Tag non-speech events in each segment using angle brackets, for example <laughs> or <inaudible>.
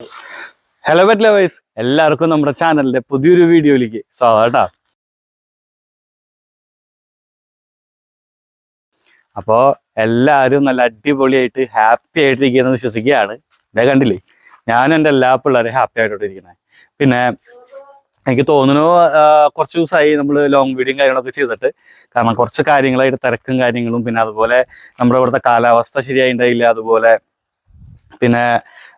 Hello bet lovers എല്ലാവർക്കും നമ്മുടെ ചാനലിന്റെ പുതിയൊരു വീഡിയോയിലേക്ക് സ്വാഗതം കേട്ടോ. അപ്പോൾ എല്ലാവരും നല്ല അടിപൊളിയായിട്ട് ഹാപ്പി ആയിട്ട് ഇരിക്കുന്നത് വിശ്വസിക്കുകയാണ്. ഇതേ കണ്ടില്ലേ? ഞാൻ എന്റെ എല്ലാ പിള്ളേരും ഹാപ്പി ആയിട്ടോട്ടിരിക്കുന്നത് പിന്നെ എനിക്ക് തോന്നുന്നു കുറച്ച് ദിവസമായി നമ്മൾ ലോങ് വീഡിയോ കാര്യങ്ങളൊക്കെ ചെയ്തിട്ട്. കാരണം കുറച്ച് കാര്യങ്ങളായിട്ട് തിരക്കും കാര്യങ്ങളും പിന്നെ അതുപോലെ നമ്മുടെ ഇവിടുത്തെ കാലാവസ്ഥ ശരിയായിട്ടുണ്ടായില്ല അതുപോലെ പിന്നെ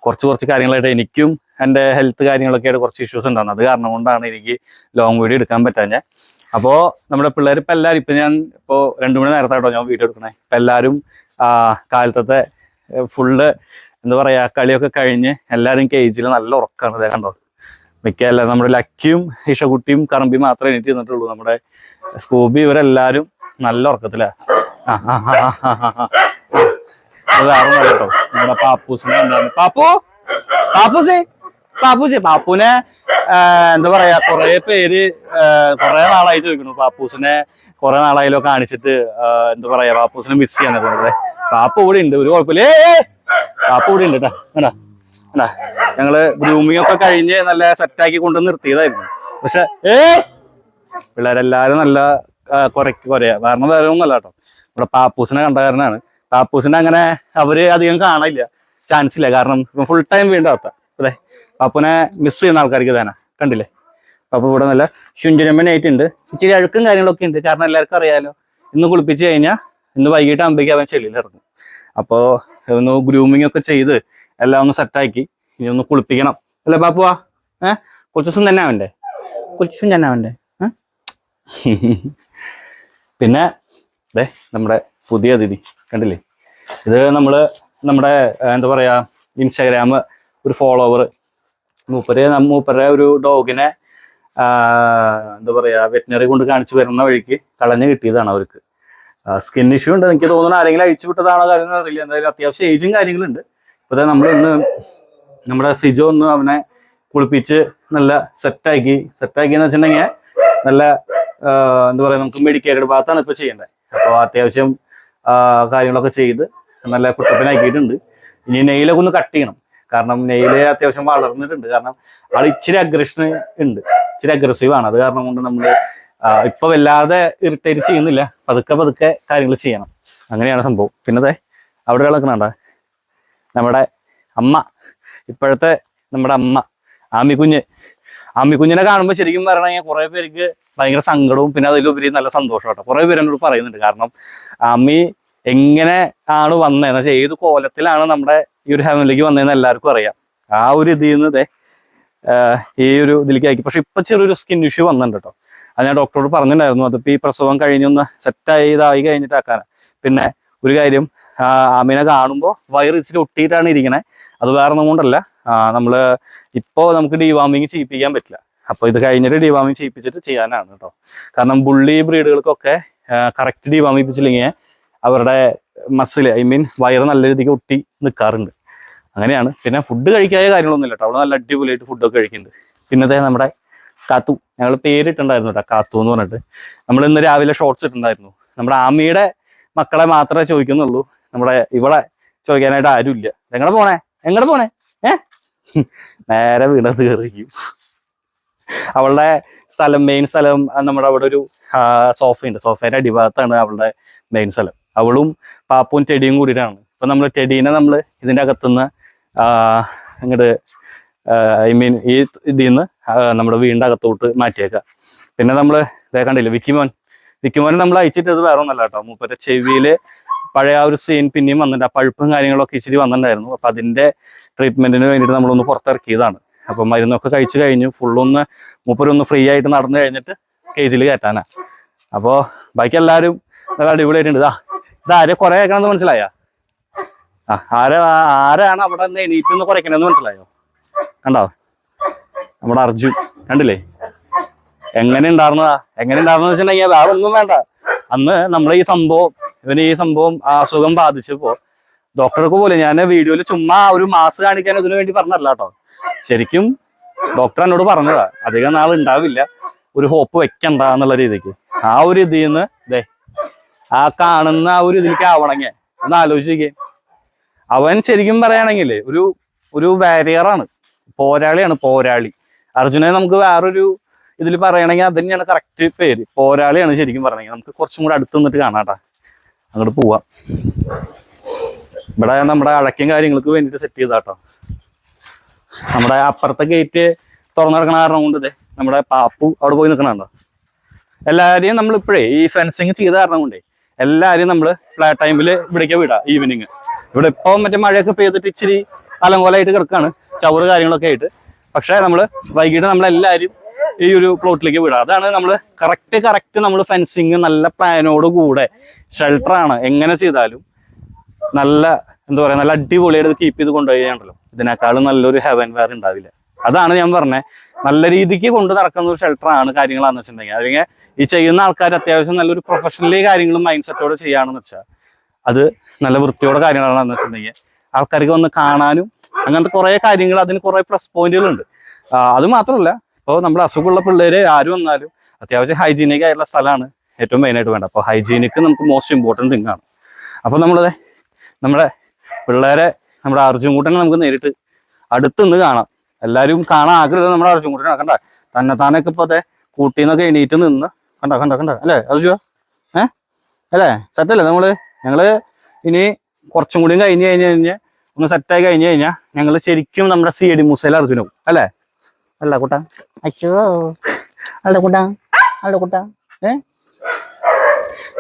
കുറച്ച് കുറച്ച് കാര്യങ്ങളായിട്ട് എനിക്കും എന്റെ ഹെൽത്ത് കാര്യങ്ങളൊക്കെ ആയിട്ട് കുറച്ച് ഇഷ്യൂസ് ഉണ്ടാകുന്നത് അത് കാരണം കൊണ്ടാണ് എനിക്ക് ലോങ് വീഡിയോ എടുക്കാൻ പറ്റാഞ്ഞ. അപ്പോൾ നമ്മുടെ പിള്ളേർ ഇപ്പം എല്ലാവരും ഇപ്പം ഞാൻ ഇപ്പോൾ രണ്ട് മണി നേരത്തായിട്ടോ ഞാൻ വീഡിയോ എടുക്കണേ. ഇപ്പം എല്ലാവരും കാലത്തത്തെ ഫുള്ള് എന്താ പറയുക കളിയൊക്കെ കഴിഞ്ഞ് എല്ലാവരും കേജിൽ നല്ല ഉറക്കമാണ് ഇതേ കണ്ടോ? മിക്ക അല്ല നമ്മുടെ ലക്കിയും ഇഷകുട്ടിയും കറമ്പി മാത്രമേ എനിക്ക് നിന്നിട്ടുള്ളൂ നമ്മുടെ സ്കൂബി ഇവരെല്ലാവരും നല്ല ആ. വേറെ ഒന്നും കേട്ടോ നമ്മുടെ പാപ്പൂസിനെ ഉണ്ടായിരുന്നു പാപ്പു? പാപ്പൂസേ? പാപ്പൂസേ? പാപ്പുനെ എന്താ പറയാ കൊറേ പേര് കൊറേ നാളായി ചോദിക്കണു പാപ്പൂസിനെ കൊറേ നാളായാലോ കാണിച്ചിട്ട് എന്താ പറയാ പാപ്പൂസിനെ മിസ് ചെയ്യാൻ പാപ്പ ഇവിടെ ഉണ്ട് ഒരു കുഴപ്പമില്ല. ഏ ഇവിടെ ഉണ്ട് കേട്ടാ ഞങ്ങൾ ഗ്രൂമിങ് ഒക്കെ കഴിഞ്ഞ് നല്ല സെറ്റാക്കി കൊണ്ട് നിർത്തിയതായിരുന്നു. പക്ഷെ ഏ പിള്ളേരെല്ലാരും നല്ല കുറയ്ക്ക് കുറയാ. കാരണം വേറെ ഒന്നല്ല കേട്ടോ ഇവിടെ പാപ്പൂസിനെ കണ്ട കാരനാണ്. പാപ്പൂസിനെ അങ്ങനെ അവർ അധികം കാണില്ല ചാൻസ് ഇല്ല കാരണം ഫുൾ ടൈം വീണ്ടും അകത്ത അതെ പാപ്പുനെ മിസ് ചെയ്യുന്ന ആൾക്കാർക്ക് തന്നെ കണ്ടില്ലേ? പാപ്പു ഇവിടെ നല്ല ശുഞ്ചരമ്മനായിട്ടുണ്ട് ഇച്ചിരി അഴുക്കും കാര്യങ്ങളൊക്കെ ഉണ്ട്. കാരണം എല്ലാവർക്കും അറിയാലോ. ഇന്ന് കുളിപ്പിച്ച് കഴിഞ്ഞാൽ ഇന്ന് വൈകിട്ട് ആകുമ്പോഴേക്കും അവൻ ചെളിയിൽ ഇറങ്ങും. അപ്പോ ഒന്ന് ഗ്രൂമിംഗ് ഒക്കെ ചെയ്ത് എല്ലാം ഒന്ന് സെറ്റാക്കി ഇനി ഒന്ന് കുളിപ്പിക്കണം. അല്ലേ പാപ്പുവാ? ഏഹ് കുറച്ച് ദിവസം തന്നെ ആവണ്ടേ? കുറച്ച് ദിവസം തന്നെ ആവണ്ടേ? <laughs> പിന്നെ അതെ നമ്മുടെ പുതിയ അതിഥി കണ്ടില്ലേ? ഇത് നമ്മൾ നമ്മുടെ എന്താ പറയാ ഇൻസ്റ്റാഗ്രാം ഒരു ഫോളോവർ മൂപ്പര് മൂപ്പരുടെ ഒരു ഡോഗിനെ എന്താ പറയാ വെറ്റിനറി കൊണ്ട് കാണിച്ചു വരുന്ന വഴിക്ക് കളഞ്ഞു കിട്ടിയതാണ് അവർക്ക്. സ്കിൻ ഇഷ്യൂ ഉണ്ട് എനിക്ക് തോന്നുന്നു ആരെങ്കിലും അഴിച്ചു വിട്ടതാണോ കാര്യം അറിയില്ല. എന്തായാലും അത്യാവശ്യം ഏജും കാര്യങ്ങളുണ്ട്. ഇപ്പൊ നമ്മൾ ഇന്ന് നമ്മുടെ സിജോ ഒന്ന് അവനെ കുളിപ്പിച്ച് നല്ല സെറ്റാക്കി സെറ്റാക്കി എന്ന് വെച്ചിട്ടുണ്ടെങ്കിൽ നല്ല എന്താ പറയാ നമുക്ക് മെഡിക്കേറ്റഡ് ഭാഗത്താണ് ഇപ്പൊ ചെയ്യേണ്ടത്. അപ്പോൾ അത്യാവശ്യം കാര്യങ്ങളൊക്കെ ചെയ്ത് നല്ല കുട്ടപ്പനാക്കിയിട്ടുണ്ട്. ഇനി നെയിലൊക്കെ ഒന്ന് കട്ട് ചെയ്യണം. കാരണം നെയിൽ അത്യാവശ്യം വളർന്നിട്ടുണ്ട്. കാരണം ആൾ ഇച്ചിരി അഗ്രഷൻ ഉണ്ട്. ഇച്ചിരി അഗ്രസീവ് ആണ്. അത് കാരണം കൊണ്ട് നമ്മൾ ഇപ്പൊ വല്ലാതെ ഇറിറ്റേറ്റ് ചെയ്യുന്നില്ല. പതുക്കെ പതുക്കെ കാര്യങ്ങൾ ചെയ്യണം. അങ്ങനെയാണ് സംഭവം. പിന്നെ ദേ അവിടെ കിടക്കണണ്ട നമ്മുടെ അമ്മ ഇപ്പോഴത്തെ നമ്മുടെ അമ്മ ആമിക്കുഞ്ഞ്. ആമിക്കുഞ്ഞിനെ കാണുമ്പോൾ ശരിക്കും പറയണെങ്കിൽ കുറെ പേർക്ക് ഭയങ്കര സങ്കടവും പിന്നെ അതിലുപരി നല്ല സന്തോഷം കേട്ടോ കുറെ പേര് എന്നോട് പറയുന്നുണ്ട്. കാരണം അമ്മി എങ്ങനെ ആണ് വന്നതെന്ന് വെച്ചാൽ ഏത് കോലത്തിലാണ് നമ്മുടെ ഈ ഒരു ഹാമിലേക്ക് വന്നതെന്ന് എല്ലാവർക്കും അറിയാം. ആ ഒരു ഇതിൽ നിന്ന് ഈ ഒരു ഇതിലേക്ക് ആക്കി പക്ഷെ ഇപ്പൊ ചെറിയൊരു സ്കിൻ ഇഷ്യൂ വന്നിട്ടുണ്ട് കേട്ടോ അത് ഞാൻ ഡോക്ടറോട് പറഞ്ഞിട്ടുണ്ടായിരുന്നു. അതിപ്പോ ഈ പ്രസവം കഴിഞ്ഞൊന്ന് സെറ്റായി ഇതായി കഴിഞ്ഞിട്ടാക്കാനാ. പിന്നെ ഒരു കാര്യം അമ്മീനെ കാണുമ്പോൾ വയറ് ഇച്ചിരി ഒട്ടിയിട്ടാണ് ഇരിക്കണേ. അത് ഒന്നും കൊണ്ടല്ല. നമ്മൾ ഇപ്പോ നമുക്ക് ഡിവാമിങ് ചെയ്യിപ്പിക്കാൻ പറ്റില്ല. അപ്പൊ ഇത് കഴിഞ്ഞിട്ട് ഡിവാമിങ് ചെയ്യിപ്പിച്ചിട്ട് ചെയ്യാനാണ് കേട്ടോ. കാരണം ബുള്ളി ബ്രീഡുകൾക്കൊക്കെ കറക്റ്റ് ഡിവാമിപ്പിച്ചില്ലെങ്കിൽ അവരുടെ മസിൽ ഐ മീൻ വയറ് നല്ല രീതിക്ക് ഒട്ടി നിൽക്കാറുണ്ട് അങ്ങനെയാണ്. പിന്നെ ഫുഡ് കഴിക്കായ കാര്യങ്ങളൊന്നുമില്ല കേട്ടോ. അവൾ നല്ല അടിപൊളിയായിട്ട് ഫുഡൊക്കെ കഴിക്കുന്നുണ്ട്. പിന്നെ ദേ നമ്മുടെ കാത്തു. ഞങ്ങൾ പേരിട്ടുണ്ടായിരുന്നു കേട്ടോ കാത്തു എന്ന് പറഞ്ഞിട്ട്. നമ്മൾ ഇന്ന് രാവിലെ ഷോർട്സ് ഇട്ടുണ്ടായിരുന്നു നമ്മുടെ ആമിയുടെ മക്കളെ മാത്രമേ ചോദിക്കുന്നുള്ളൂ. നമ്മുടെ ഇവിടെ ചോദിക്കാനായിട്ട് ആരുമില്ല. എങ്ങനെ പോണേ? എങ്ങനെ പോണേ? ഏ? നേരെ വീണത് കയറിക്കും അവളുടെ സ്ഥലം മെയിൻ സ്ഥലം നമ്മുടെ അവിടെ ഒരു സോഫയുണ്ട് സോഫേന്റെ അടിഭാഗത്താണ് അവളുടെ മെയിൻ സ്ഥലം. അവളും പാപ്പും ചെടിയും കൂടിയിട്ടാണ്. ഇപ്പൊ നമ്മൾ ചെടീനെ നമ്മൾ ഇതിന്റെ അകത്തുനിന്ന് അങ്ങോട്ട് ഐ മീൻ ഈ ഇതിൽ നിന്ന് നമ്മുടെ വീടിന്റെ അകത്തോട്ട് മാറ്റിയേക്കാം. പിന്നെ നമ്മൾ ഇതേ കണ്ടില്ലേ വിക്കിമോൻ വിക്കിമോനെ നമ്മൾ അയച്ചിട്ടത് വേറെ ഒന്നല്ല കേട്ടോ. മൂപ്പരെ ചെവിയിൽ പഴയ ആ ഒരു സീൻ പിന്നെയും വന്നിട്ടുണ്ട്. ആ പഴുപ്പും കാര്യങ്ങളൊക്കെ ഇച്ചിരി വന്നിട്ടുണ്ടായിരുന്നു. അപ്പൊ അതിന്റെ ട്രീറ്റ്മെന്റിന് വേണ്ടിയിട്ട് നമ്മളൊന്ന് പുറത്തിറക്കിയതാണ്. അപ്പൊ മരുന്നൊക്കെ കഴിച്ചു കഴിഞ്ഞു. ഫുള്ളൊന്ന് മൂപ്പരൊന്ന് ഫ്രീ ആയിട്ട് നടന്നു കഴിഞ്ഞിട്ട് കേജിൽ കയറ്റാനാ. അപ്പോൾ ബാക്കി എല്ലാവരും നല്ല അടിപൊളിയായിട്ടുണ്ട്. ഇതാ ഇതാരെ കുറെ കേൾക്കണമെന്ന് മനസ്സിലായോ? ആ ആരെ ആരാണ് അവിടെ നിന്ന് എണീറ്റൊന്ന് കുറയ്ക്കണമെന്ന് മനസ്സിലായോ? കണ്ടോ? നമ്മുടെ അർജുൻ കണ്ടില്ലേ? എങ്ങനെ ഉണ്ടായിരുന്നതാ? എങ്ങനെ ഉണ്ടായിരുന്നെന്ന് വെച്ചിട്ടുണ്ടെങ്കിൽ വേറെ ഒന്നും വേണ്ട. അന്ന് നമ്മളെ ഈ സംഭവം ഇവന് ഈ സംഭവം അസുഖം ബാധിച്ചപ്പോ ഡോക്ടർക്ക് പോലെ ഞാൻ വീഡിയോയിൽ ചുമ്മാ ഒരു മാസ് കാണിക്കാൻ ഇതിനു വേണ്ടി പറഞ്ഞല്ല ശരിക്കും ഡോക്ടർ എന്നോട് പറഞ്ഞതാ അധികം നാൾ ഉണ്ടാവില്ല ഒരു ഹോപ്പ് വെക്കണ്ട എന്നുള്ള രീതിക്ക്. ആ ഒരു ഇതിൽ നിന്ന് ദേ ആ കാണുന്ന ആ ഒരു ഇതിലേക്ക് ആവണമെങ്കിൽ ഒന്ന് ആലോചിക്കേ അവൻ ശരിക്കും പറയുകയാണെങ്കിൽ ഒരു ഒരു വാരിയറാണ് പോരാളിയാണ് പോരാളി. അർജുനെ നമുക്ക് വേറൊരു ഇതിൽ പറയണമെങ്കിൽ അത് തന്നെയാണ് കറക്റ്റ് പേര് പോരാളിയാണ് ശരിക്കും പറയണെങ്കിൽ. നമുക്ക് കുറച്ചും കൂടെ അടുത്ത് നിന്നിട്ട് കാണാട്ടാ അങ്ങോട്ട് പോവാം. ഇവിടെ നമ്മുടെ അടയ്ക്കും കാര്യങ്ങൾക്ക് വേണ്ടിയിട്ട് സെറ്റ് ചെയ്താട്ടോ നമ്മുടെ അപ്പുറത്തെ ഗേറ്റ് തുറന്നു കിടക്കണ കാരണം കൊണ്ട് ഇതേ നമ്മുടെ പാപ്പു അവിടെ പോയി നിൽക്കണുണ്ടോ എല്ലാവരെയും നമ്മൾ ഇപ്പോഴേ ഈ ഫെൻസിങ് ചെയ്ത കാരണം കൊണ്ടേ എല്ലാവരെയും നമ്മൾ ഫ്ലാറ്റ് ടൈമിൽ ഇവിടേക്ക് വിടാം ഈവനിങ് ഇവിടെ ഇപ്പോൾ മറ്റേ മഴയൊക്കെ പെയ്തിട്ട് ഇച്ചിരി അലങ്കോലമായിട്ട് കിടക്കാണ് ചവറ് കാര്യങ്ങളൊക്കെ ആയിട്ട്. പക്ഷേ നമ്മൾ വൈകിട്ട് നമ്മളെല്ലാവരും ഈ ഒരു പ്ലോട്ടിലേക്ക് വിടാം. അതാണ് നമ്മൾ കറക്റ്റ് കറക്റ്റ് നമ്മൾ ഫെൻസിങ് നല്ല പ്ലാനോട് കൂടെ ഷെൽട്ടറാണ് എങ്ങനെ ചെയ്താലും നല്ല എന്താ പറയാ നല്ല അടിപൊളിയായിട്ട് കീപ്പ് ചെയ്ത് കൊണ്ടുപോയാണല്ലോ ഇതിനേക്കാളും നല്ലൊരു ഹെവൻ വേറെ ഉണ്ടാവില്ല. അതാണ് ഞാൻ പറഞ്ഞത് നല്ല രീതിക്ക് കൊണ്ട് നടക്കുന്ന ഒരു ഷെൽട്ടറാണ് കാര്യങ്ങളാന്ന് വെച്ചിട്ടുണ്ടെങ്കിൽ. അല്ലെങ്കിൽ ഈ ചെയ്യുന്ന ആൾക്കാർ അത്യാവശ്യം നല്ലൊരു പ്രൊഫഷണലി കാര്യങ്ങളും മൈൻഡ് സെറ്റോടെ ചെയ്യുകയാണെന്ന് വെച്ചാൽ അത് നല്ല വൃത്തിയോടെ കാര്യങ്ങളാണെന്ന് വെച്ചിട്ടുണ്ടെങ്കിൽ ആൾക്കാർക്ക് വന്ന് കാണാനും അങ്ങനത്തെ കുറേ കാര്യങ്ങൾ അതിന് കുറേ പ്ലസ് പോയിന്റുകളുണ്ട് അത് മാത്രമല്ല ഇപ്പോൾ നമ്മുടെ അസുഖമുള്ള പിള്ളേര് ആര് വന്നാലും അത്യാവശ്യം ഹൈജീനിക് ആയിട്ടുള്ള സ്ഥലമാണ് ഏറ്റവും മെയിനായിട്ട് വേണ്ടത്. അപ്പോൾ ഹൈജീനിക്ക് നമുക്ക് മോസ്റ്റ് ഇമ്പോർട്ടന്റ് തിങ്ങാണ് അപ്പോൾ നമ്മളത് നമ്മുടെ പിള്ളേരെ നമ്മുടെ അർജുൻ കൂട്ടനെ നമുക്ക് നേരിട്ട് അടുത്ത് നിന്ന് കാണാം. എല്ലാവരും കാണാൻ ആഗ്രഹം നമ്മുടെ അർജുൻ കൂട്ടനെ കണ്ട? തന്നെ താനൊക്കെ ഇപ്പോൾ അതെ കൂട്ടിന്നൊക്കെ എണീറ്റ് നിന്ന്. കണ്ട കണ്ട കണ്ട? അല്ലേ അർജു ഏ? അല്ലേ? സെറ്റല്ലേ നമ്മൾ? ഞങ്ങൾ ഇനി കുറച്ചും കൂടി കഴിഞ്ഞ് കഴിഞ്ഞ് കഴിഞ്ഞ് ഒന്ന് സെറ്റായി കഴിഞ്ഞ് കഴിഞ്ഞാൽ ഞങ്ങൾ ശരിക്കും നമ്മുടെ സി ഡി മുസൈൽ അർജുനാവും. അല്ലേ? അല്ല കൂട്ടാ. അയ്യോ. അല്ല കൂട്ടാ. അല്ല കൂട്ടാ. ഏ?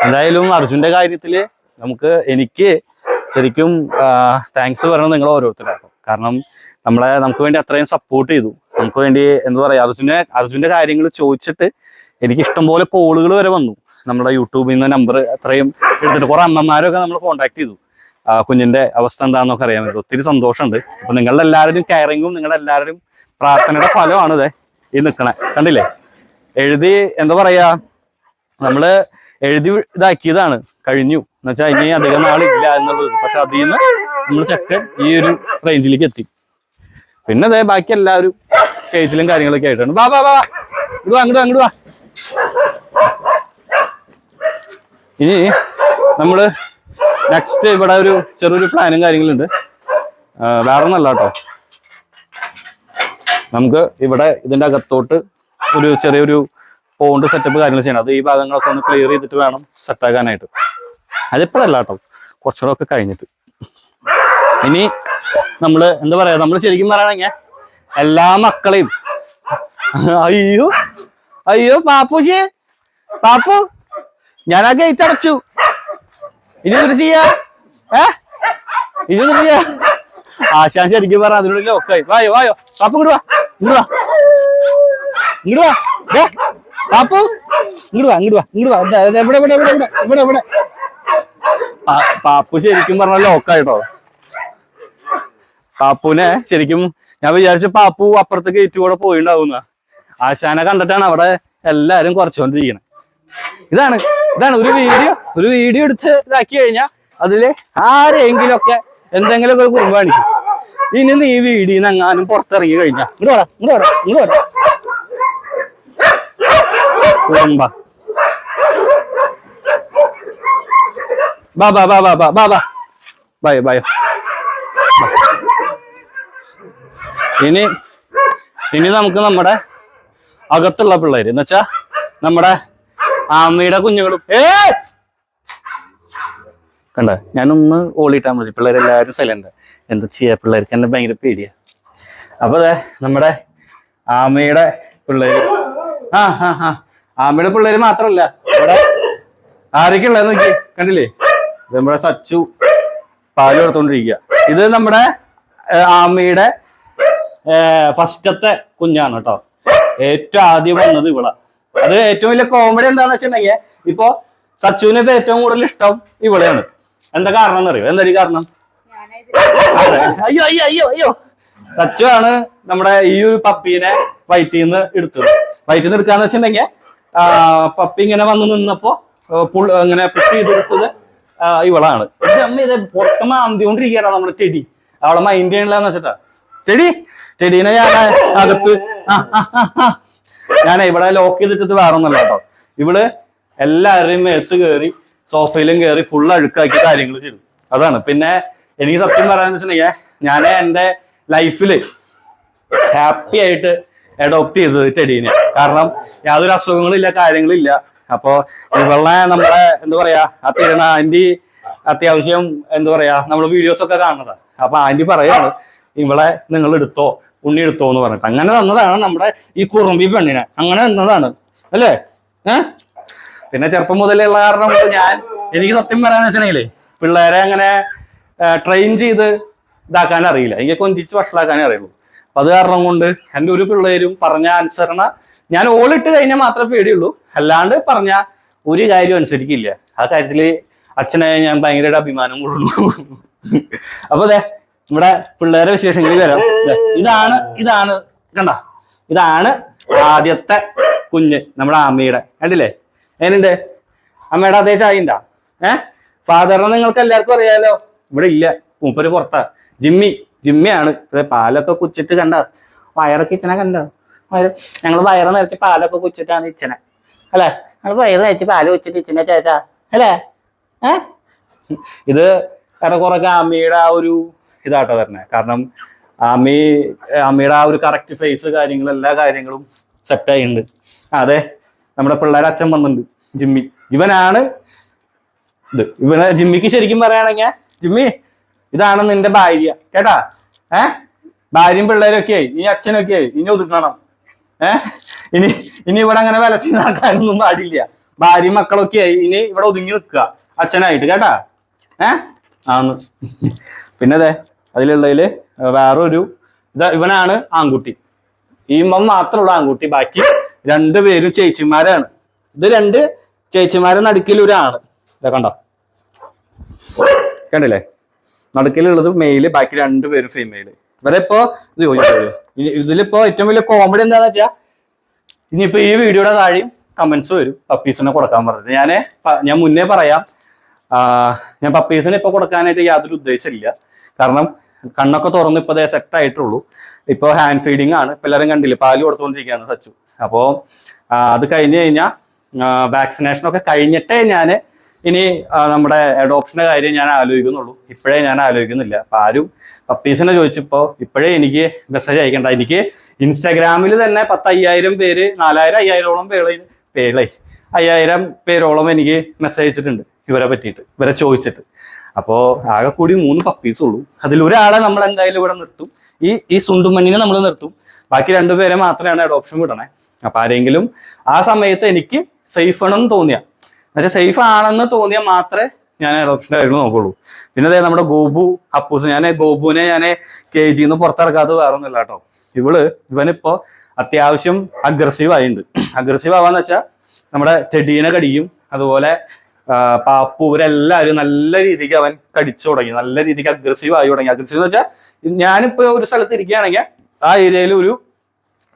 എന്തായാലും അർജുന്റെ കാര്യത്തിൽ നമുക്ക് എനിക്ക് ശരിക്കും താങ്ക്സ് പറയണം നിങ്ങൾ ഓരോരുത്തരും. കാരണം നമ്മളെ നമുക്ക് വേണ്ടി അത്രയും സപ്പോർട്ട് ചെയ്തു. നമുക്ക് വേണ്ടി എന്താ പറയാ അർജുനെ അർജുന്റെ കാര്യങ്ങൾ ചോദിച്ചിട്ട് എനിക്ക് ഇഷ്ടംപോലെ കോളുകൾ വരെ വന്നു. നമ്മുടെ യൂട്യൂബിൽ നിന്ന് നമ്പർ അത്രയും എടുത്തിട്ട് കുറെ അമ്മമാരൊക്കെ നമ്മൾ കോൺടാക്ട് ചെയ്തു. കുഞ്ഞിന്റെ അവസ്ഥ എന്താണെന്നൊക്കെ അറിയാൻ പറ്റും ഒത്തിരി സന്തോഷമുണ്ട്. അപ്പൊ നിങ്ങളുടെ എല്ലാവരുടെയും കെയറിങ്ങും നിങ്ങളുടെ എല്ലാവരുടെയും പ്രാർത്ഥനയുടെ ഇതേ ഈ നിൽക്കണേ കണ്ടില്ലേ? എഴുതി എന്താ പറയാ നമ്മൾ എഴുതി ഇതാക്കിയതാണ്. കഴിഞ്ഞു. എന്നുവെച്ചാൽ ഇനി അധികം നാളില്ല എന്നുള്ളത്. പക്ഷെ അതിൽ നിന്ന് നമ്മൾ ചെക്കൻ ഈ ഒരു റേഞ്ചിലേക്ക് എത്തി. പിന്നെ അതേ ബാക്കി എല്ലാവരും കേസിലും കാര്യങ്ങളൊക്കെ ആയിട്ടാണ് വാ വാ. വാ അങ്ങോട്ട് അങ്ങോട്ട് വാ ഇനി നമ്മൾ നെക്സ്റ്റ് ഇവിടെ ഒരു ചെറിയൊരു പ്ലാനും കാര്യങ്ങളുണ്ട്. വേറെ ഒന്നല്ല കേട്ടോ നമുക്ക് ഇവിടെ ഇതിന്റെ അകത്തോട്ട് ഒരു ചെറിയൊരു പോണ്ട് സെറ്റപ്പ് കാര്യങ്ങൾ ചെയ്യണം. അത് ഈ ഭാഗങ്ങളൊക്കെ ഒന്ന് ക്ലിയർ ചെയ്തിട്ട് വേണം സെറ്റാക്കാനായിട്ട് അതിപ്പോഴല്ല കേട്ടോ. കുറച്ചുകൂടെ ഒക്കെ കഴിഞ്ഞിട്ട്. ഇനി നമ്മൾ എന്താ പറയാ നമ്മൾ ശരിക്കും പറയണെങ്കിൽ എല്ലാ മക്കളെയും. അയ്യോ അയ്യോ പാപ്പുശേ പാപ്പു ഞാൻ ആ ഗേറ്റ് അടച്ചു. ഇനി എന്ത് ചെയ്യാ? ഏ? ഇനി എന്ത് ചെയ്യാ? ആശാൻ ശരിക്കും പറ അതിനുള്ളിൽ ഒക്കെ വായോ വായോ. പാപ്പു ഇങ്ങോട്ട് വാ ഇങ്ങോട്ട് വാ. ഇങ്ങോട്ട് വാ. പാപ്പു ഇങ്ങോട്ട് വാ ഇങ്ങോട്ട് വാ ഇങ്ങോട്ട് വാ. ഇവിടെ ഇവിടെ ഇവിടെ ഇവിടെ ഇവിടെ. പാപ്പു ശരിക്കും പറഞ്ഞ ലോക്കായിട്ടോ? പാപ്പുനെ ശരിക്കും ഞാൻ വിചാരിച്ചു പാപ്പു അപ്പുറത്തെ ഗേറ്റ് കൂടെ പോയിണ്ടാവുന്ന. ആശാനെ കണ്ടിട്ടാണ് അവിടെ എല്ലാരും കുറച്ചുകൊണ്ടിരിക്കുന്നത് ഇതാണ് ഇതാണ് ഒരു വീഡിയോ. ഒരു വീഡിയോ എടുത്ത് ഇതാക്കി കഴിഞ്ഞാൽ അതിൽ ആരെങ്കിലും ഒക്കെ എന്തെങ്കിലും ഒക്കെ കുറുമ്പ് കാണിക്കും. ഇനി നീ വീഡിയോ എങ്ങാനും പുറത്തിറങ്ങി കഴിഞ്ഞാ. ഇങ്ങോട്ട് പറ ഇങ്ങോട്ട് പറ ഇങ്ങോട്ട് വാടാ. লম্বা বাবা বাবা বাবা বাবা বাই বাই ഇനി ഇനി നമുക്ക് നമ്മുടെ അകത്തുള്ള പിള്ളേര്. എന്ന് വെച്ചാ നമ്മുടെ ആമയുടെ കുഞ്ഞുങ്ങളും. ഏ കണ്ട? ഞാനൊന്ന് ഓളിയിട്ടാ മതി. പിള്ളേരെല്ലാവരും സൈലന്റ് എന്താ ചെയ്യാ? പിള്ളേർക്ക് എന്നെ ഭയങ്കര പേടിയാ. അപ്പൊ അതെ നമ്മുടെ ആമയുടെ പിള്ളേര്. ആ ആ ആ. ആമയുടെ പിള്ളേര് മാത്രല്ല. ഇവിടെ ആരൊക്കെയുള്ളത് നോക്കി കണ്ടില്ലേ? നമ്മുടെ സച്ചു പാൽ കൊടുത്തോണ്ടിരിക്കുക ഇത് നമ്മുടെ ആമയുടെ ഫസ്റ്റത്തെ കുഞ്ഞാണ് കേട്ടോ. ഏറ്റവും ആദ്യം വന്നത് ഇവിടെ അത് ഏറ്റവും വലിയ കോമഡി എന്താന്ന് വെച്ചിട്ടുണ്ടെങ്കിൽ ഇപ്പൊ സച്ചുവിന് ഇപ്പൊ ഏറ്റവും കൂടുതൽ ഇഷ്ടം ഇവളെയാണ്. എന്താ കാരണം എന്നറിയോ? എന്താ കാരണം. അയ്യോ അയ്യോ അയ്യോ അയ്യോ. സച്ചു ആണ് നമ്മുടെ ഈ ഒരു പപ്പീനെ വയറ്റിൽ നിന്ന് എടുത്തത്. വയറ്റിൽ നിന്ന് എടുക്കാന്ന് വെച്ചിട്ടുണ്ടെങ്കിൽ പപ്പി ഇങ്ങനെ വന്ന് നിന്നപ്പോ ഇങ്ങനെ പുഷ് ചെയ്തെടുത്തത് ഇവളാണ്. എന്റെ അമ്മ ഇത് പുറത്ത് മാന്തിക്കൊണ്ടിരിക്കുകയാണ് നമ്മുടെ ടെടി അവളെ മൈൻഡ് ചെയ്യണില്ലെന്ന് വെച്ചിട്ടാ. ടെടി ടെടീനെ ഞാൻ അകത്ത്. ഞാൻ ഇവിടെ ലോക്ക് ചെയ്തിട്ട് വേറെ ഒന്നല്ല കേട്ടോ. ഇവൾ എല്ലാവരുടെയും മേത്ത് കയറി സോഫയിലും കയറി ഫുൾ അഴുക്കാക്കി കാര്യങ്ങൾ ചെയ്തു. അതാണ്. പിന്നെ എനിക്ക് സത്യം പറയാന്ന് വെച്ചിട്ടുണ്ടെങ്കിൽ ഞാൻ എന്റെ ലൈഫിൽ ഹാപ്പി ആയിട്ട് അഡോപ്റ്റ് ചെയ്തത് ടെഡീനെ. കാരണം യാതൊരു അസുഖങ്ങളില്ല കാര്യങ്ങളില്ല അപ്പോ ഇവളെ നമ്മളെ എന്താ പറയാ ആ തിരണ ആന്റി അത്യാവശ്യം എന്താ പറയാ നമ്മൾ വീഡിയോസ് ഒക്കെ കാണുന്നത്. അപ്പൊ ആന്റി പറയാണ് ഇവളെ നിങ്ങൾ എടുത്തോ ഉണ്ണി എടുത്തോ എന്ന് പറഞ്ഞിട്ട്. അങ്ങനെ തന്നതാണ് നമ്മുടെ ഈ കുറുമ്പി പെണ്ണിനെ. അങ്ങനെ തന്നതാണ്. അല്ലേ? ഏഹ് പിന്നെ ചെറുപ്പം മുതലേ ഉള്ള കാരണം ഞാൻ എനിക്ക് സത്യം പറയാന്ന് വെച്ചിട്ടുണ്ടെങ്കിലേ പിള്ളേരെ അങ്ങനെ ട്രെയിൻ ചെയ്ത് ഇതാക്കാൻ അറിയില്ല. എനിക്ക് കൊഞ്ചിച്ച് വഷളാക്കാനേ അറിയുള്ളൂ. അത് കാരണം കൊണ്ട് എന്റെ ഒരു പിള്ളേരും പറഞ്ഞ അനുസരണ ഞാൻ ഓളിട്ട് കഴിഞ്ഞാൽ മാത്രമേ പേടിയുള്ളൂ. അല്ലാണ്ട് പറഞ്ഞ ഒരു കാര്യം അനുസരിക്കില്ല. ആ കാര്യത്തിൽ അച്ഛനെ ഞാൻ ഭയങ്കരമായിട്ട് അഭിമാനം കൊള്ളുന്നു. അപ്പൊ അതെ നമ്മുടെ പിള്ളേരെ വിശേഷങ്ങളിൽ വരാം ഇതാണ് ഇതാണ് കണ്ട? ഇതാണ് ആദ്യത്തെ കുഞ്ഞ് നമ്മുടെ അമ്മയുടെ. കണ്ടില്ലേ? അതിനുണ്ട് അമ്മയുടെ അതേ ചായ ഉണ്ടാ? ഏഹ് ഫാദറിനെ നിങ്ങൾക്ക് എല്ലാവർക്കും അറിയാലോ. ഇവിടെ ഇല്ല. മൂപ്പര് പുറത്താ. ജിമ്മി. ജിമ്മിയാണ്. പാലൊക്കെ കുച്ചിട്ട് കണ്ട. വയറൊക്കെ ഇച്ചനെ കണ്ടോ? ഞങ്ങൾ വയറ് നിറച്ച് പാലൊക്കെ കുച്ചിട്ടാണ് ഇച്ചനെ. അല്ലേ? ഞങ്ങൾ വയറ് നിറച്ച് പാൽ കുച്ചിട്ട് ഇച്ചനെ ചേച്ചാ. അല്ലേ? ഏ? ഇത് ഏറെക്കുറൊക്കെ അമ്മയുടെ ആ ഒരു ഇതാട്ടോ വരണേ. കാരണം അമ്മി അമ്മയുടെ ആ ഒരു കറക്റ്റ് ഫേസ് കാര്യങ്ങൾ എല്ലാ കാര്യങ്ങളും സെറ്റ് ആയിട്ടുണ്ട് അതെ നമ്മുടെ പിള്ളേരെ അച്ഛൻ വന്നിട്ടുണ്ട് ജിമ്മി ഇവനാണ് ഇത്. ഇവനെ ജിമ്മിക്ക് ശരിക്കും പറയുകയാണെങ്കിൽ ജിമ്മി ഇതാണ് നിന്റെ ഭാര്യ. കേട്ടാ? ഏ? ഭാര്യയും പിള്ളേരൊക്കെ ആയി. ഇനി അച്ഛനൊക്കെ ആയി. ഇനി ഒതുക്കണം. ഏ? ഇനി ഇനി ഇവിടെ അങ്ങനെ വലസി നടക്കാനൊന്നും പാടില്ല. ഭാര്യയും മക്കളൊക്കെ ആയി. ഇനി ഇവിടെ ഒതുങ്ങി നിൽക്കുക. അച്ഛനായിട്ട്. കേട്ടാ? ഏ? ആന്ന്. പിന്നെ അതെ അതിലുള്ളതിൽ വേറൊരു ഇത് ഇവനാണ് ആൺകുട്ടി. ഈ മം മാത്രമുള്ള ആൺകുട്ടി. ബാക്കി രണ്ടുപേരും ചേച്ചിമാരാണ്. ഇത് രണ്ട് ചേച്ചിമാരെ നടുക്കിൽ ഒരാണ് ഇതാ കണ്ടോ? കണ്ടില്ലേ? നടുക്കിലുള്ളത് മെയിൽ ബാക്കി രണ്ടുപേരും ഫീമെയിൽ ഇവരിപ്പോ ഇത് ചോദിച്ചോളൂ ഇതിലിപ്പോ ഏറ്റവും വലിയ കോമഡി എന്താന്ന് വെച്ചാ ഇനിയിപ്പോ ഈ വീഡിയോയുടെ താഴെയും കമന്റ്സ് വരും. പപ്പീസിനെ കൊടുക്കാൻ പറഞ്ഞത് ഞാൻ ഞാൻ മുന്നേ പറയാം. ഞാൻ പപ്പീസിനെ ഇപ്പൊ കൊടുക്കാനായിട്ട് യാതൊരു ഉദ്ദേശമില്ല കാരണം കണ്ണൊക്കെ തുറന്ന് ഇപ്പൊ സെറ്റ് ആയിട്ടുള്ളൂ. ഇപ്പൊ ഹാൻഡ് ഫീഡിങ് ആണ്. ഇപ്പൊ എല്ലാവരും കണ്ടില്ലേ? പാൽ കൊടുത്തുകൊണ്ടിരിക്കുകയാണ് സച്ചു. അപ്പോ അത് കഴിഞ്ഞ് കഴിഞ്ഞാൽ വാക്സിനേഷൻ ഒക്കെ കഴിഞ്ഞിട്ടേ ഞാൻ ഇനി നമ്മുടെ അഡോപ്ഷന്റെ കാര്യം ഞാൻ ആലോചിക്കുന്നുള്ളൂ. ഇപ്പോഴേ ഞാൻ ആലോചിക്കുന്നില്ല. അപ്പൊ ആരും പപ്പീസിനെ ചോദിച്ചപ്പോ ഇപ്പോഴേ എനിക്ക് മെസ്സേജ് അയക്കണ്ട. എനിക്ക് ഇൻസ്റ്റാഗ്രാമിൽ തന്നെ പത്തയ്യായിരം പേര് നാലായിരം അയ്യായിരോളം പേളെ പേളെ അയ്യായിരം പേരോളം എനിക്ക് മെസ്സേജ് അയച്ചിട്ടുണ്ട് ഇവരെ പറ്റിയിട്ട് ഇവരെ ചോദിച്ചിട്ട്. അപ്പോൾ ആകെ കൂടി മൂന്ന് പപ്പീസ് ഉള്ളൂ. അതിലൊരാളെ നമ്മൾ എന്തായാലും ഇവിടെ നിർത്തും. ഈ ഈ സുണ്ടുമണ്ണിനെ നമ്മൾ നിർത്തും. ബാക്കി രണ്ടുപേരെ മാത്രമാണ് അഡോപ്ഷൻ വിടണേ. അപ്പൊ ആരെങ്കിലും ആ സമയത്ത് എനിക്ക് സേഫ് ആണെന്ന് തോന്നിയ എന്നുവെച്ചാൽ സേഫ് ആണെന്ന് തോന്നിയാൽ മാത്രമേ ഞാൻ അഡോപ്ഷൻ കാര്യങ്ങൾ നോക്കുള്ളൂ. പിന്നെ അതായത് നമ്മുടെ ഗോപു അപ്പൂസ് ഞാൻ ഗോപുവിനെ ഞാൻ കെ ജിന്ന് പുറത്തിറക്കാത്തത് വേറെ ഒന്നുമില്ല കേട്ടോ. ഇവൾ ഇവനിപ്പോ അത്യാവശ്യം അഗ്രസീവ് ആയിട്ടുണ്ട് അഗ്രസീവ് ആവാന്ന് വെച്ചാൽ നമ്മുടെ ചെടീനെ കടിക്കും അതുപോലെ പാപ്പു ഇവരെല്ലാവരും നല്ല രീതിക്ക് അവൻ കടിച്ചു തുടങ്ങി നല്ല രീതിക്ക് അഗ്രസീവ് ആയി തുടങ്ങി. അഗ്രസീവ് എന്ന് വെച്ചാൽ ഞാനിപ്പോ ഒരു സ്ഥലത്ത് ഇരിക്കുകയാണെങ്കിൽ ആ ഏരിയയിൽ ഒരു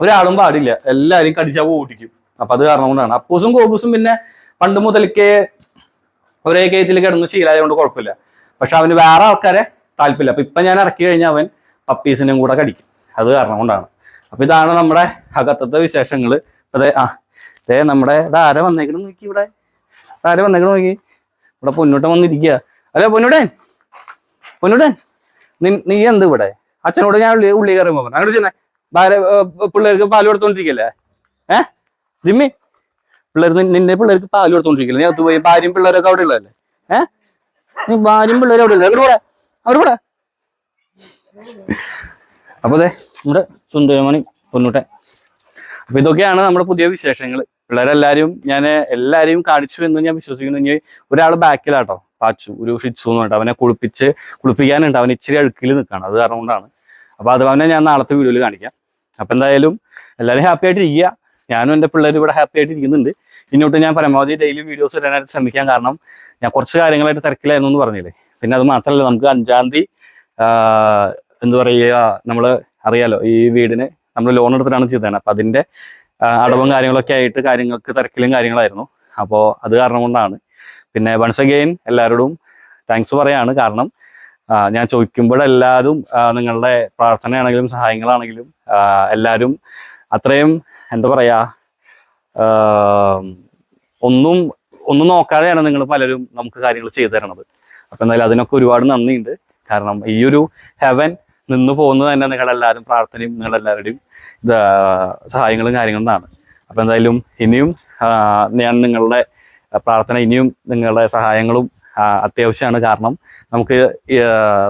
ഒരാളും പാടില്ല. എല്ലാവരും കടിച്ചാൽ ഓടിക്കും അപ്പൊ അത് കാരണം കൊണ്ടാണ്. അപ്പൂസും ഗോപൂസും പിന്നെ പണ്ട് മുതൽക്കേ ഒരേ കേജിൽ കിടന്ന് ശീലമായതുകൊണ്ട് കുഴപ്പമില്ല. പക്ഷെ അവന് വേറെ ആൾക്കാരെ താല്പര്യമില്ല. അപ്പൊ ഇപ്പൊ ഞാൻ ഇറക്കി കഴിഞ്ഞാൽ അവൻ പപ്പീസിനും കൂടെ കടിക്കും. അത് കാരണം കൊണ്ടാണ്. അപ്പൊ ഇതാണ് നമ്മുടെ അകത്തത്തെ വിശേഷങ്ങൾ അതെ ആ അതെ നമ്മുടെ ഇതാര വന്നേക്കണം നോക്കി ഇവിടെ. ആരെ വന്നേക്കണം നോക്കി. ഇവിടെ പൊന്നൂട്ടൻ വന്നിരിക്കുക അല്ലേ പൊന്നൂട്ടൻ പൊന്നൂട്ടൻ നി- എന്ത് ഇവിടെ? അച്ഛനോട് ഞാൻ ഉള്ളി ഉള്ളി കയറി പോകണം അങ്ങോട്ട് ചെന്നേ. ഭാര്യ പിള്ളേർക്ക് പാൽ കൊടുത്തോണ്ടിരിക്കല്ലേ? ഏ? ജിമ്മി പിള്ളേർ നിന്റെ പിള്ളേർക്ക് പാൽ കൊടുത്തോണ്ടിരിക്കില്ല? നീ അത് പോയി ഭാര്യയും പിള്ളേരൊക്കെ അവിടെ ഉള്ളതല്ലേ? ഏഹ് നീ ഭാര്യയും പിള്ളേരും അവിടെ ഉള്ളത് അവരുടെ അവരുടെ കൂടെ അപ്പൊ അതെ നമ്മുടെ സുന്ദരമണി പൊന്നൂട്ടെ. അപ്പൊ ഇതൊക്കെയാണ് നമ്മുടെ പുതിയ വിശേഷങ്ങൾ. പിള്ളേരെല്ലാരും ഞാൻ എല്ലാരെയും കാണിച്ചു എന്ന് ഞാൻ വിശ്വസിക്കുന്നു. ഇനി ഒരാൾ ബാക്കിലാട്ടോ. പാച്ചു ഒരു ഷിച്ചു എന്ന് പറഞ്ഞിട്ട് അവനെ കുളിപ്പിച്ച് കുളിപ്പിക്കാനുണ്ട്. അവൻ ഇച്ചിരി അഴുക്കിൽ നിൽക്കുകയാണ്. അത് കാരണം കൊണ്ടാണ്. അപ്പൊ അത് അവനെ ഞാൻ നാളത്തെ വീഡിയോയിൽ കാണിക്കാം. അപ്പൊ എന്തായാലും എല്ലാവരും ഹാപ്പി ആയിട്ട് ഇരിക്കുക ഞാനും എന്റെ പിള്ളേർ ഇവിടെ ഹാപ്പി ആയിട്ട് ഇരിക്കുന്നുണ്ട്. ഇനിയോട്ട് ഞാൻ പരമാവധി ഡെയിലി വീഡിയോസ് ഇടാനായിട്ട് ശ്രമിക്കാൻ കാരണം ഞാൻ കുറച്ച് കാര്യങ്ങളായിട്ട് തിരക്കിലായിരുന്നു എന്ന് പറഞ്ഞില്ലേ. പിന്നെ അത് മാത്രമല്ല നമുക്ക് അഞ്ചാം തീയതി എന്താ പറയുക നമ്മൾ അറിയാലോ ഈ വീടിന് നമ്മൾ ലോൺ എടുത്തിട്ടാണ് ചെയ്തതാണ് അപ്പം അതിന്റെ അടവും കാര്യങ്ങളൊക്കെ ആയിട്ട് കാര്യങ്ങൾക്ക് തിരക്കിലും കാര്യങ്ങളായിരുന്നു. അപ്പോൾ അത് കാരണം കൊണ്ടാണ്. പിന്നെ വൺസ് അഗെയിൻ എല്ലാവരോടും താങ്ക്സ് പറയാണ്. കാരണം ഞാൻ ചോദിക്കുമ്പോഴെല്ലാവരും നിങ്ങളുടെ പ്രാർത്ഥനയാണെങ്കിലും സഹായങ്ങളാണെങ്കിലും എല്ലാവരും അത്രയും എന്താ പറയാ ഒന്നും ഒന്നും നോക്കാതെയാണ് നിങ്ങൾ പലരും നമുക്ക് കാര്യങ്ങൾ ചെയ്തു തരണത്. അപ്പൊ എന്തായാലും അതിനൊക്കെ ഒരുപാട് നന്ദിയുണ്ട്. കാരണം ഈ ഒരു ഹെവൻ നിന്ന് പോകുന്നത് തന്നെ നിങ്ങളെല്ലാവരും പ്രാർത്ഥനയും നിങ്ങളെല്ലാവരുടെയും സഹായങ്ങളും കാര്യങ്ങളും ആണ് അപ്പം എന്തായാലും ഇനിയും ഞാൻ നിങ്ങളുടെ പ്രാർത്ഥന ഇനിയും നിങ്ങളുടെ സഹായങ്ങളും അത്യാവശ്യമാണ്. കാരണം നമുക്ക്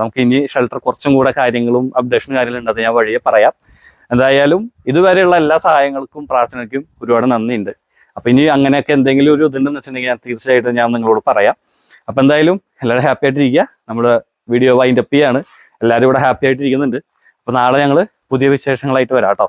നമുക്ക് ഇനി ഷെൽട്ടർ കുറച്ചും കൂടെ കാര്യങ്ങളും അപ്ഡേഷനും കാര്യങ്ങളും ഉണ്ട് അത് ഞാൻ വഴിയെ പറയാം. എന്തായാലും ഇതുവരെയുള്ള എല്ലാ സഹായങ്ങൾക്കും പ്രാർത്ഥനയ്ക്കും ഒരുപാട് നന്ദിയുണ്ട്. അപ്പം ഇനി അങ്ങനെയൊക്കെ എന്തെങ്കിലും ഒരു ഇതുണ്ടെന്ന് വെച്ചിട്ടുണ്ടെങ്കിൽ ഞാൻ തീർച്ചയായിട്ടും ഞാൻ നിങ്ങളോട് പറയാം. അപ്പം എന്തായാലും എല്ലാവരും ഹാപ്പി ആയിട്ടിരിക്കുക. നമ്മൾ വീഡിയോ വൈൻഡപ്പ് ചെയ്യാണ്. എല്ലാവരും ഇവിടെ ഹാപ്പി ആയിട്ടിരിക്കുന്നുണ്ട്. അപ്പം നാളെ ഞങ്ങൾ പുതിയ വിശേഷങ്ങളായിട്ട് വരാം കേട്ടോ.